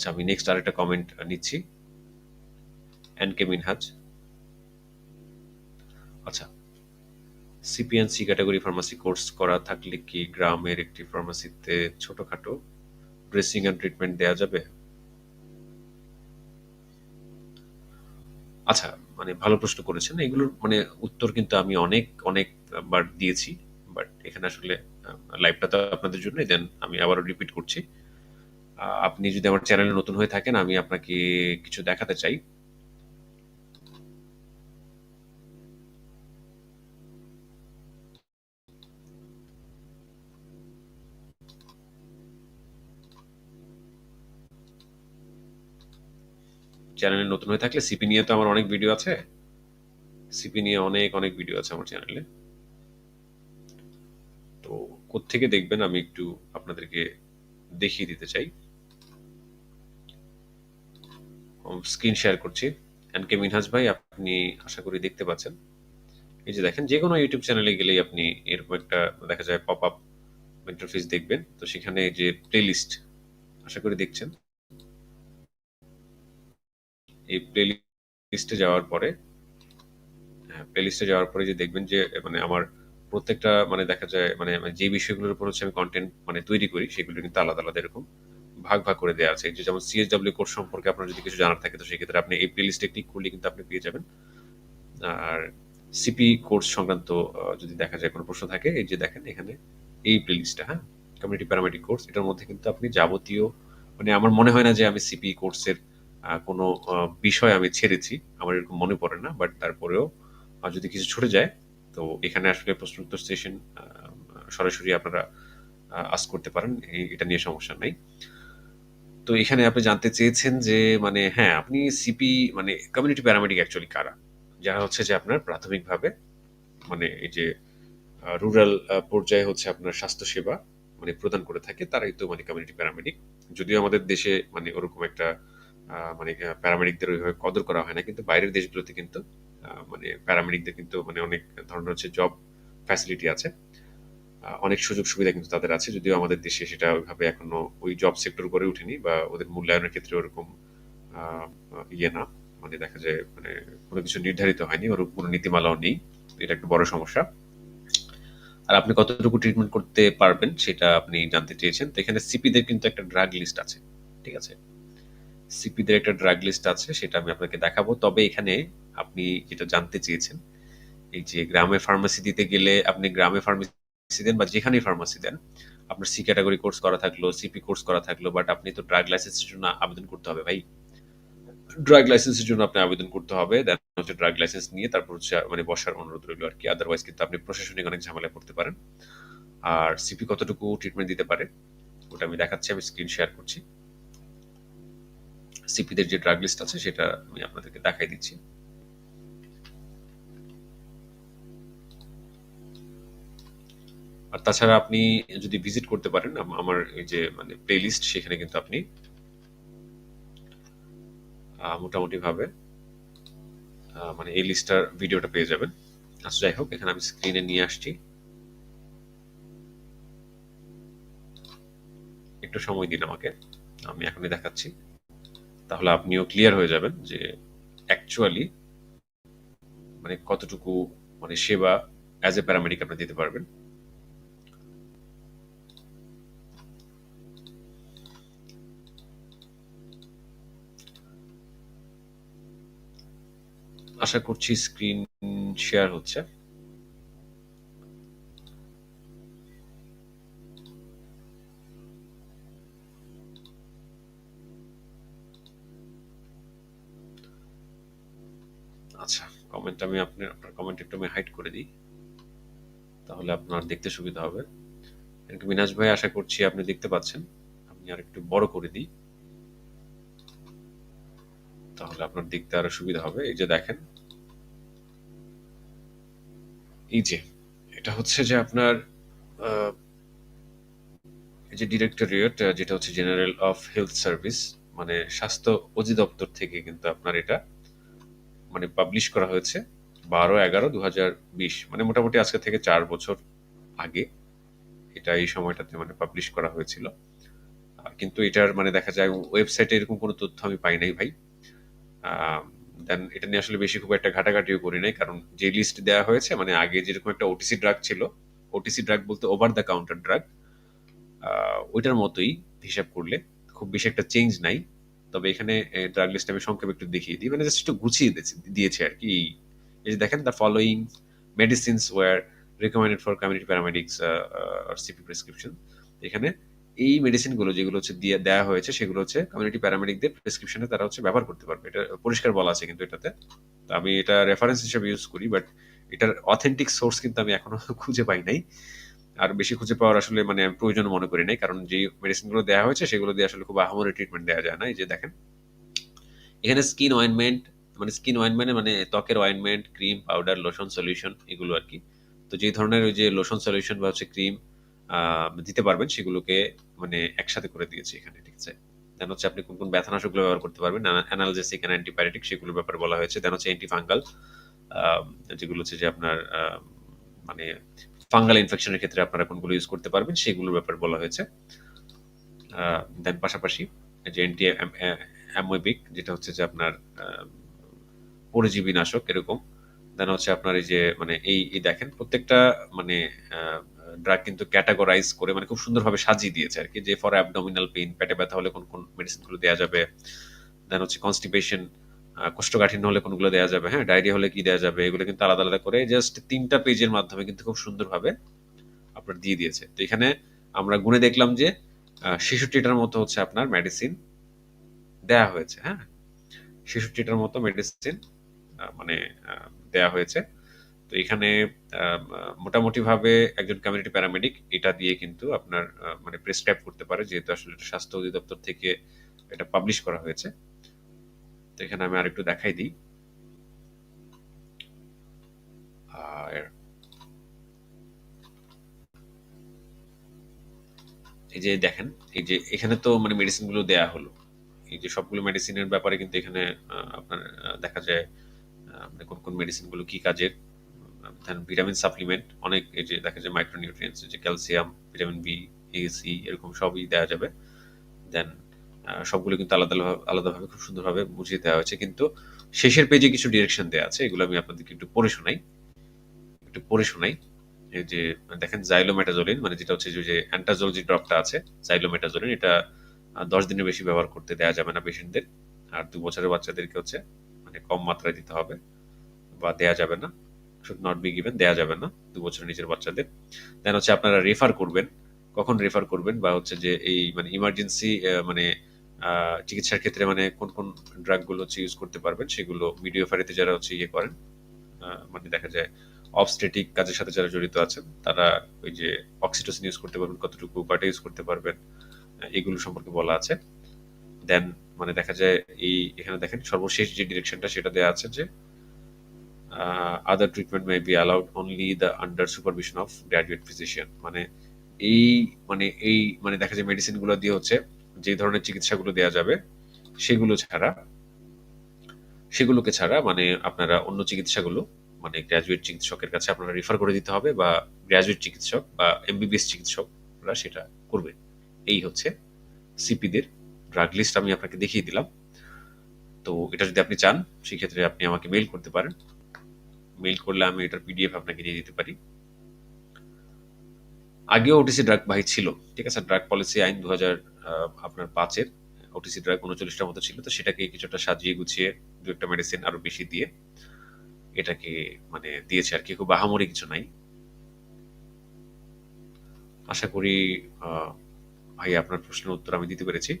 আচ্ছা আমি নেক্সট আরেকটা কমেন্ট নিচ্ছি। এন কে মিনহাজ আচ্ছা সিপিএনসি ক্যাটাগরি ফার্মাসি কোর্স করা থাকলে কি গ্রামের একটি ফার্মাসিতে ছোটখাটো ড্রেসিং অ্যান্ড ট্রিটমেন্ট দেওয়া যাবে? আচ্ছা মানে ভালো প্রশ্ন করেছেন। এগুলোর মানে উত্তর কিন্তু আমি অনেক অনেক বার দিয়েছি বাট এখানে আসলে লাইভটা তো আপনাদের জন্যই দেন আমি আবারও রিপিট করছি। আপনি যদি আমার চ্যানেলে নতুন হয়ে থাকেন, আমি আপনাকে কিছু দেখাতে চাই। চ্যানেলে নতুন হয়ে থাকলে সিপি নিয়ে তো আমার অনেক ভিডিও আছে। সিপি নিয়ে অনেক অনেক ভিডিও আছে আমার চ্যানেলে তো কোত্থেকে দেখবেন, আমি একটু আপনাদেরকে দেখিয়ে দিতে চাই। স্ক্রিন শেয়ার করছি। এন কে মিনহাজ ভাই, আপনি আশা করি দেখতে পাচ্ছেন। এই যে দেখেন যে কোনো ইউটিউব চ্যানেলে গেলেই আপনি এরকম একটা দেখা যায় পপ আপ ইন্টারফেস দেখবেন। তো সেখানে যে প্লেলিস্ট আশা করি দেখছেন। এই প্লে লিস্টে যাওয়ার পরে প্লে লিস্টে যাওয়ার পরে যে দেখবেন যে মানে আমার প্রত্যেকটা মানে দেখা যায় মানে যে বিষয়গুলোর উপর হচ্ছে আমি কন্টেন্ট মানে তৈরি করি, সেগুলো কিন্তু আলাদা আলাদা এরকম। ভাগ ভাগ করে দেওয়া আছে। যেমন সিএসডব্লিউ কোর্স সম্পর্কে আপনার যদি কিছু জানার থাকে, তো সেক্ষেত্রে আপনি এই প্লে লিস্টে ক্লিক করলে কিন্তু আপনি পেয়ে যাবেন। আর সিপি কোর্স সংক্রান্ত যদি দেখা যায় কোনো প্রশ্ন থাকে, এই যে দেখেন এখানে এই প্লে লিস্টটা হ্যাঁ? কমিউনিটি প্যারামেডিক কোর্স এটার মধ্যে কিন্তু আপনি যাবতীয় মানে আমার মনে হয় না যে আমি সিপি কোর্সের কোনো বিষয় আমি ছেড়েছি। আমার এরকম মনে পড়ে না বাট তারপরেও যদি কিছু ছুটে যায়, তো এখানে আসলে প্রশ্ন উত্তর সেশন সরাসরি আপনারা আস করতে পারেন। এটা নিয়ে সমস্যা নাই। তো এখানে আপনি জানতে চেয়েছেন যে মানে হ্যাঁ আপনি সিপি মানে কমিউনিটি প্যারামেডিক অ্যাকচুয়ালি কারা? যারা হচ্ছে যে আপনার প্রাথমিকভাবে মানে এই যে রুরাল পর্যায়ে হচ্ছে আপনার স্বাস্থ্যসেবা মানে প্রদান করে থাকে, তারাই তো মানে কমিউনিটি প্যারামেডিক যদিও আমাদের দেশে মানে ওরকম একটা মানে প্যারামেডিকদের ওইভাবে কদর করা হয় না, কিন্তু বাইরের দেশগুলোতে কিন্তু মানে প্যারামেডিকদের কিন্তু মানে অনেক ধরনের হচ্ছে জব ফ্যাসিলিটি আছে। অনেক সুযোগ সুবিধা কিন্তু তাদের আছে, যদিও আমাদের দেশে সেটা ওইভাবে এখনও ওই জব সেক্টর করে ওঠেনি বা ওদের মূল্যায়নের ক্ষেত্রে ওরকম ইয়ে না। মানে দেখা যায় মানে কোনো কিছু নির্ধারিত হয়নি, ওর কোনো নীতিমালাও নেই, এটা একটা বড় সমস্যা। আর আপনি কতটুকু ট্রিটমেন্ট করতে পারবেন সেটা আপনি জানতে চেয়েছেন। তো এখানে সিপিদের কিন্তু একটা ড্রাগ লিস্ট আছে, ঠিক আছে? সিপিদের একটা ড্রাগ লিস্ট আছে, সেটা আমি আপনাকে দেখাবো। তবে এখানে আপনি যেটা জানতে চেয়েছেন, এই যে গ্রামে ফার্মেসি দিতে গেলে আপনি গ্রামে ফার্মাসি দেন বা যেখানেই ফার্মাসি দেন, আপনার সি ক্যাটাগরি কোর্স করা থাকল সিপি কোর্স করা থাকল বাট আপনি তো ড্রাগ লাইসেন্সের জন্য আবেদন করতে হবে ভাই। ড্রাগ লাইসেন্সের জন্য আপনি আবেদন করতে হবে দেন হচ্ছে ড্রাগ লাইসেন্স নিয়ে তারপর হচ্ছে মানে বসার অনুরোধ রইল আর কি। আদারওয়াইজ কিন্তু আপনি প্রশাসনিক অনেক ঝামেলায় পড়তে পারেন। আর সিপি কতটুকু ট্রিটমেন্ট দিতে পারে, ওটা আমি দেখাচ্ছি, আমি স্ক্রিন শেয়ার করছি। সিপিদের যে ড্রাগ লিস্ট আছে, সেটা আমি আপনাদেরকে দেখাই দিচ্ছি। আর তাছাড়া আপনি যদি ভিজিট করতে পারেন আমার এই যে মানে প্লে লিস্ট সেখানে কিন্তু আপনি মোটামুটি ভাবে মানে এই লিস্টটার ভিডিওটা পেয়ে যাবেন। আচ্ছা যাই হোক, এখানে আমি স্ক্রিনে নিয়ে আসছি। একটু সময় দিন আমাকে, আমি এখনই দেখাচ্ছি। তাহলে আপনিও ক্লিয়ার হয়ে যাবেন যে অ্যাকচুয়ালি মানে কতটুকু মানে সেবা অ্যাজ এ প্যারামেডিক আপনি দিতে পারবেন। আশা করছি স্ক্রিন শেয়ার হচ্ছে। আচ্ছা কমেন্ট আমি আপনার আপনার কমেন্ট একটু আমি হাইড করে দিই। তাহলে আপনার দেখতে সুবিধা হবে। মিনাজ ভাই, আশা করছি আপনি দেখতে পাচ্ছেন। আমি আর একটু বড় করে দিই। তাহলে আপনার দেখতে আরও সুবিধা হবে। এই যে দেখেন এই যে, এটা হচ্ছে যে আপনার এই যে ডিরেক্টরিয়েট যেটা হচ্ছে জেনারেল অফ হেলথ সার্ভিস মানে স্বাস্থ্য অধিদপ্তর থেকে কিন্তু আপনার এটা মানে পাবলিশ করা হয়েছে বারো এগারো দু হাজার বিশ মানে মোটামুটি আজকে থেকে চার বছর আগে এটা এই সময়টাতে মানে পাবলিশ করা হয়েছিল। কিন্তু এটার মানে দেখা যায় ওয়েবসাইটে এরকম কোনো তথ্য আমি পাই নাই ভাই। দেন এটা নিয়ে আসলে বেশি খুব একটা ঘাটাঘাটিও করি নাই, কারণ যে লিস্ট দেওয়া হয়েছে মানে আগে যেরকম একটা ওটিসি ড্রাগ ছিল ওটিসি ড্রাগ বলতে ওভার দ্য কাউন্টার ড্রাগ ওইটার মতোই হিসাব করলে খুব বেশি একটা চেঞ্জ নাই। তবে এখানে ড্রাগ লিস্ট আমি সংক্ষেপে একটু দেখিয়ে দিই মানে জাস্ট একটু গুছিয়ে দিয়েছে- আর কি। এই যে দেখেন the following medicines were recommended for community paramedics R CP prescription এখানে এই মেডিসিনগুলো যেগুলো হচ্ছে দিয়ে দেওয়া হয়েছে, সেগুলো হচ্ছে কমিউনিটি প্যারামেডিকদের প্রেসক্রিপশনে তারা হচ্ছে ব্যবহার করতে পারবে। এটা পরিষ্কার বলা আছে কিন্তু এটাতে। তো আমি এটা রেফারেন্স হিসেবে ইউজ করি বাট এটার অথেন্টিক সোর্স কিন্তু আমি এখনও খুঁজে পাই নাই। আর বেশি খুঁজে পাওয়ার আসলে মানে আমি প্রয়োজন মনে করি নাই, কারণ যে মেডিসিনগুলো দেওয়া হয়েছে, সেগুলো দিয়ে আসলে খুব আহামরি ট্রিটমেন্ট দেওয়া যায় না। এই যে দেখেন। এখানে স্কিন অয়েনমেন্ট মানে স্কিন অয়েনমেন্ট মানে ত্বকের ointment cream powder lotion solution এগুলো আর কি। তো যে ধরনের ওই যে লোশন সলিউশন বা হচ্ছে ক্রিম দিতে পারবেন, সেগুলোকে মানে একসাথে করে দিয়েছি এখানে, ঠিক আছে? দেন হচ্ছে আপনি কোন কোন ব্যথানাশকগুলো ব্যবহার করতে পারবেন অ্যানালজেসিক অ্যান্টিবায়োটিক সেগুলোর ব্যাপারে বলা হয়েছে, দেন হচ্ছে অ্যান্টিফাঙ্গাল যেগুলো হচ্ছে যে আপনার মানে ফাঙ্গাল ইনফেকশনের ক্ষেত্রে আপনারা কোনগুলো ইউজ করতে পারবেন, সেগুলোর ব্যাপারে বলা হয়েছে। দেন পাশাপাশি যে অ্যান্টি অ্যামোবিক যেটা হচ্ছে যে আপনার পরজীবী নাশক এরকম, দেন হচ্ছে আপনার এই যে মানে এই দেখেন, প্রত্যেকটা মানে ড্রাগ কিন্তু ক্যাটাগরাইজ করে মানে খুব সুন্দরভাবে সাজিয়ে দিয়েছে আর কি, যে ফর অ্যাবডোমিনাল পেইন পেটে ব্যথা হলে কোন কোন মেডিসিনগুলো দেওয়া যাবে দেন হচ্ছে কনস্টিপেশন কোষ্ঠকাঠিন্য হলে কোনগুলো দেওয়া যাবে হ্যাঁ ডায়রিয়া হলে কি দেওয়া যাবে, এগুলো কিন্তু আলাদা আলাদা করে জাস্ট তিনটা পেজের মাধ্যমে কিন্তু খুব সুন্দরভাবে আপনার দিয়ে দিয়েছে। তো এখানে আমরা গুনে দেখলাম যে ছেষট্টিটার মতো হচ্ছে আপনার মেডিসিন দেয়া হয়েছে হ্যাঁ ছেষট্টিটার মতো মেডিসিন মানে দেয়া হয়েছে। তো এখানে মোটামুটি ভাবে একজন কমিউনিটি প্যারামেডিক এটা দিয়ে কিন্তু আপনার মানে প্রেসক্রাইব করতে পারে, যেহেতু আসলে স্বাস্থ্য অধিদপ্তর থেকে এটা পাবলিশ করা হয়েছে। তো এখানে আমি আরেকটু দেখাই দিই। আর এই যে দেখেন, এই যে এখানে তো মানে মেডিসিনগুলো দেয়া হলো। এই যে সবগুলো মেডিসিনের ব্যাপারে কিন্তু এখানে আপনার দেখা যায় মানে কোন কোন মেডিসিনগুলো কি কাজের। ভিটামিন সাপ্লিমেন্ট অনেক এই যে দেখা যায় মাইক্রোনিউট্রিয়েন্টস যে calcium vitamin B A C এরকম সবই দেওয়া যাবে। দেন সবগুলো কিন্তু আলাদা আলাদা- আলাদাভাবে খুব সুন্দরভাবে বুঝিয়ে দেওয়া হয়েছে। কিন্তু শেষের পেজে কিছু ডিরেকশন দেওয়া আছে, এগুলো আমি আপনাদেরকে একটু পড়ে শোনাই। একটু পড়ে শোনাই। এই যে, দেখেন জাইলোমেটাজোলিন মানে যেটা হচ্ছে যে- অ্যান্টাজোল যে ড্রপটা আছে জাইলোমেটাজোলিন এটা দশ দিনের বেশি ব্যবহার করতে দেওয়া যাবে না পেশেন্টদের আর দু বছরের বাচ্চাদেরকে হচ্ছে মানে কম মাত্রায় দিতে হবে বা দেয়া যাবে না। শুড নট বি গিভেন দেয়া যাবে না দু বছরের নিচের বাচ্চাদের। দেন হচ্ছে আপনারা রেফার করবেন, কখন রেফার করবেন বা হচ্ছে যে এই মানে ইমার্জেন্সি মানে চিকিৎসার ক্ষেত্রে মানে কোন কোন ড্রাগগুলো হচ্ছে ইউজ করতে পারবেন, সেগুলো ভিডিও ফারিতে যারা হচ্ছে ইয়ে করেন মানে দেখা যায় অবস্টেটিক কাজের সাথে যারা জড়িত আছেন, তারা ওই যে অক্সিটোসিন ইউজ করতে পারবেন, কতটুকু বাটা ইউজ করতে পারবেন এগুলো সম্পর্কে বলা আছে। দেন মানে দেখা যায় এই, এখানে দেখেন সর্বশেষ যে ডিরেকশনটা সেটা দেওয়া আছে যে other treatment may be allowed only the under supervision of graduate physician মানে এই মানে এই মানে দেখা যায় মেডিসিনগুলো দিয়ে হচ্ছে যে ধরনের চিকিৎসাগুলো দেওয়া যাবে, সেগুলো ছাড়া, সেগুলোকে ছাড়া মানে আপনারা অন্য চিকিৎসাগুলো মানে গ্র্যাজুয়েট চিকিৎসকের কাছে আপনারা রেফার করে দিতে হবে বা গ্র্যাজুয়েট চিকিৎসক বা এমবিবিএস চিকিৎসকরা সেটা করবে। এই হচ্ছে সিপিদের ড্রাগ লিস্ট আমি আপনাকে দেখিয়ে দিলাম। তো এটা যদি আপনি চান, সেক্ষেত্রে আপনি আমাকে মেইল করতে পারেন। মেইল করলে আমি এটার পিডিএফ আপনাকে দিয়ে দিতে পারি। আগেও ওটিসি ড্রাগ ভাই ছিল, ঠিক আছে? ড্রাগ পলিসি আইন দু হাজার আপনার পাঁচের ওটিসি ড্রাগ উনচল্লিশটার মতো ছিল, তো সেটাকে কিছুটা সাজিয়ে গুছিয়ে দু একটা মেডিসিন আরও বেশি দিয়ে এটাকে মানে দিয়েছে আর কি। খুব আহামরি কিছু নাই। আশা করি ভাই, আপনার প্রশ্নের উত্তর আমি দিতে পেরেছি।